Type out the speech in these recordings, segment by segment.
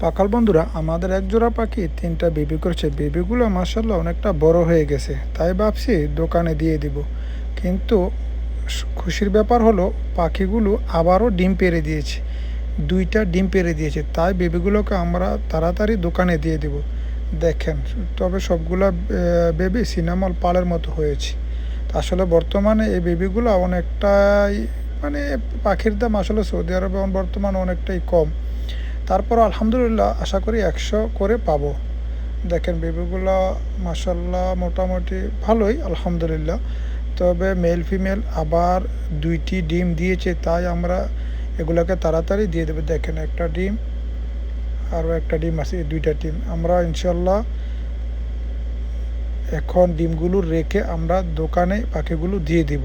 পাকাল বন্ধুরা, আমাদের এক জোড়া পাখি, তিনটা বেবি করেছে। বেবিগুলো মাসাল্লাহ অনেকটা বড় হয়ে গেছে। তাই ভাবছি দোকানে দিয়ে দিব। কিন্তু খুশির ব্যাপার হলো, পাখিগুলো আবারও ডিম পেরে দিয়েছে। দুইটা ডিম পেড়ে দিয়েছে। তাই বেবিগুলোকে আমরা তাড়াতাড়ি দোকানে দিয়ে দিব। দেখেন, তবে সবগুলা বেবি সিনামল পালের মতো হয়েছে। আসলে বর্তমানে এই বেবিগুলো অনেকটাই মানে পাখির দাম আসলে সৌদি আরবে বর্তমানে অনেকটাই কম। তারপর আলহামদুলিল্লাহ আশা করি একশো করে পাবো। দেখেন বেবিগুলো মাসাল্লাহ মোটামুটি ভালোই, আলহামদুলিল্লাহ। তবে মেল ফিমেল আবার দুইটি ডিম দিয়েছে, তাই আমরা এগুলোকে তাড়াতাড়ি দিয়ে দেবো। দেখেন একটা ডিম, আরও একটা ডিম আছে দুইটা ডিম। আমরা ইনশাল্লাহ এখন ডিমগুলো রেখে আমরা দোকানে পাখিগুলো দিয়ে দিব।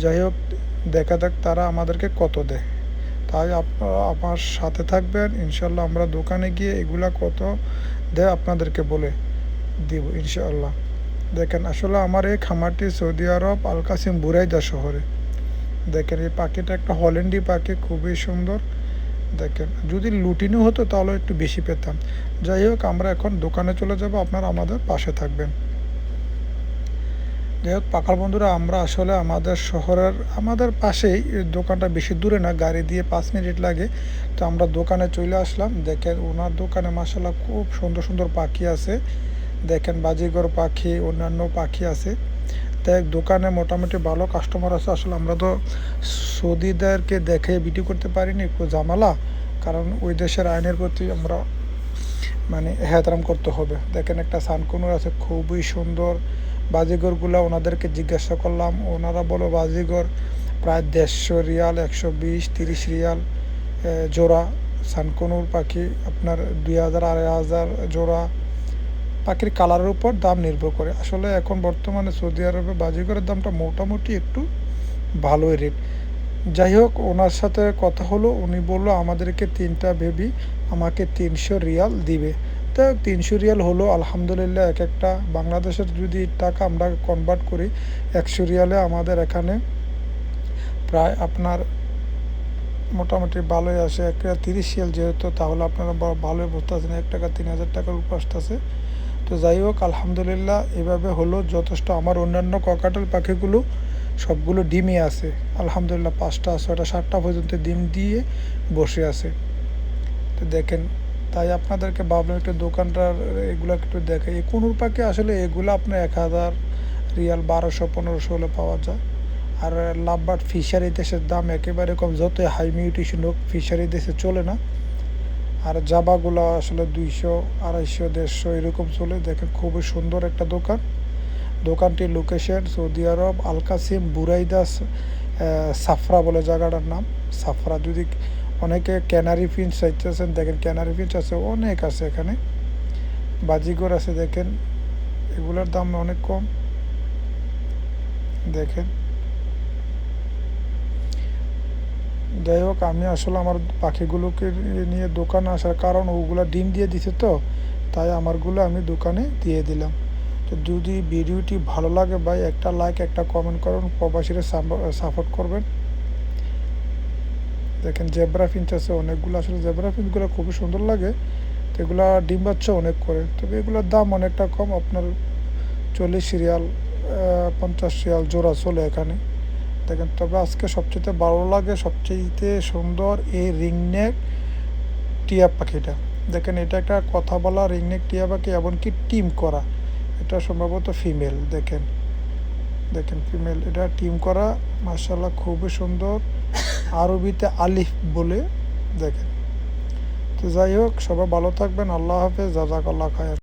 যাই হোক, দেখা যাক তারা আমাদেরকে কত দেয়। তাই আপনারা আমার সাথে থাকবেন। ইনশাল্লাহ আমরা দোকানে গিয়ে এগুলা কত দেয় আপনাদেরকে বলে দিব, ইনশাআল্লাহ। দেখেন, আসলে আমার এই খামারটি Saudi Arab Al Qassim Buraidah শহরে। দেখেন, এই পাখিটা একটা হল্যান্ডি পাখি, খুবই সুন্দর। দেখেন, যদি লুটিনও হতো তাহলে একটু বেশি পেতাম। যাই হোক, আমরা এখন দোকানে চলে যাব, আপনারা আমাদের পাশে থাকবেন। যাই হোক, পাখাল বন্ধুরা, আমরা আসলে আমাদের শহরের, আমাদের পাশেই দোকানটা বেশি দূরে না, গাড়ি দিয়ে পাঁচ মিনিট লাগে। তো আমরা দোকানে চলে আসলাম। দেখেন ওনার দোকানে মাসাল্লাহ খুব সুন্দর সুন্দর পাখি আছে। দেখেন বাজিগর পাখি, অন্যান্য পাখি আছে। দেখ, দোকানে মোটামুটি ভালো কাস্টমার আছে। আসলে আমরা তো সৌদিদেরকে দেখে বিক্রি করতে পারিনি একটু জামালা কারণ ওই দেশের আইনের প্রতি আমরা মানে হেতরাম করতে হবে। দেখেন একটা সানকুনুর আছে, খুবই সুন্দর। বাজিগরগুলো ওনাদেরকে জিজ্ঞাসা করলাম, ওনারা বলো বাজিগর প্রায় দেড়শো রিয়াল, একশো বিশ, তিরিশ রিয়াল জোড়া। সানকনুর পাখি আপনার দুই হাজার, আড়াই হাজার জোড়া। পাখির কালারের উপর দাম নির্ভর করে। আসলে এখন বর্তমানে সৌদি আরবে বাজিগরের দামটা মোটামুটি একটু ভালোই রেট যাই হোক, ওনার সাথে কথা হলো, উনি বলল, আমাদেরকে তিনটা বেবি আমাকে তিনশো রিয়াল দিবে। তো তিনশো রিয়াল হলো, আলহামদুলিল্লাহ, এক একটা। বাংলাদেশের যদি টাকা আমরা কনভার্ট করি, একশো রিয়ালে আমাদের এখানে প্রায় আপনার মোটামুটি ভালোই আসে। একটা তিরিশ রিয়াল যেহেতু, তাহলে আপনারা ভালোই বুঝতে পারছেন এক টাকা তিন হাজার টাকার উপর আসতেছে। তো যাই হোক, আলহামদুলিল্লাহ, এভাবে হলো। যথেষ্ট আমার অন্যান্য ককাটেল পাখিগুলো সবগুলো ডিমই আছে। আলহামদুলিল্লাহ, পাঁচটা, ছয়টা, সাতটা পর্যন্ত ডিম দিয়ে বসে আছে। তো দেখেন তাই আপনাদেরকে ভাবলাম একটু দোকানটার এগুলো একটু দেখে এই কুনুর পাখি আসলে এগুলো আপনার এক হাজার রিয়াল বারোশো, পনেরোশো হলে পাওয়া যায়। আর লাভবার্ড ফিশারি দেশের দাম একেবারে কম, যতই হাই মিউটেশন হোক, ফিশারি দেশে চলে না। আর জাবাগুলো আসলে দুইশো, আড়াইশো, দেড়শো এরকম চলে। দেখেন খুবই সুন্দর একটা দোকান। দোকানটির লোকেশন সৌদি আরব, আলকাসিম বুরাইদাস সাফরা বলে জায়গাটার নাম। সাফরা যদি অনেকে ক্যানারি ফিঞ্চ চাইতেছেন, দেখেন ক্যানারি ফিঞ্চ আছে, অনেক আছে এখানে। বাজিগর আছে, দেখেন। এগুলোর দাম অনেক কম। দেখেন। যাই হোক, আমি আসলে আমার পাখিগুলোকে নিয়ে দোকানে আসার কারণ, ওগুলো ডিম দিয়ে দিছে তো, তাই আমারগুলো আমি দোকানে দিয়ে দিলাম। তো যদি ভিডিওটি ভালো লাগে ভাই, একটা লাইক একটা কমেন্ট করুন, প্রবাসীরা সাপোর্ট করবেন। দেখেন জেব্রা ফিঞ্চ আছে, অনেকগুলো। আসলে জেব্রা ফিঞ্চগুলো খুবই সুন্দর লাগে। তো এগুলো ডিম বাচ্চা অনেক করে। তবে এগুলোর দাম অনেকটা কম। আপনার চল্লিশ রিয়াল পঞ্চাশ রিয়াল জোড়া চলে এখানে। দেখেন, তবে আজকে সবচেয়ে ভালো লাগে সবচেয়ে সুন্দর এই রিংনেক টিয়া পাখিটা। দেখেন, এটা একটা কথা বলা রিংনেক টিয়া পাখি, এমনকি টিম করা। এটা সম্ভবত ফিমেল, দেখেন। দেখেন ফিমেল এটা টিম করা মার্শাল্লাহ খুবই সুন্দর। আরবিতে আলিফ বলে, দেখেন। তো যাই হোক, সবাই ভালো থাকবেন, আল্লাহ হাফেজ জাজাক আল্লাহ খায়ের।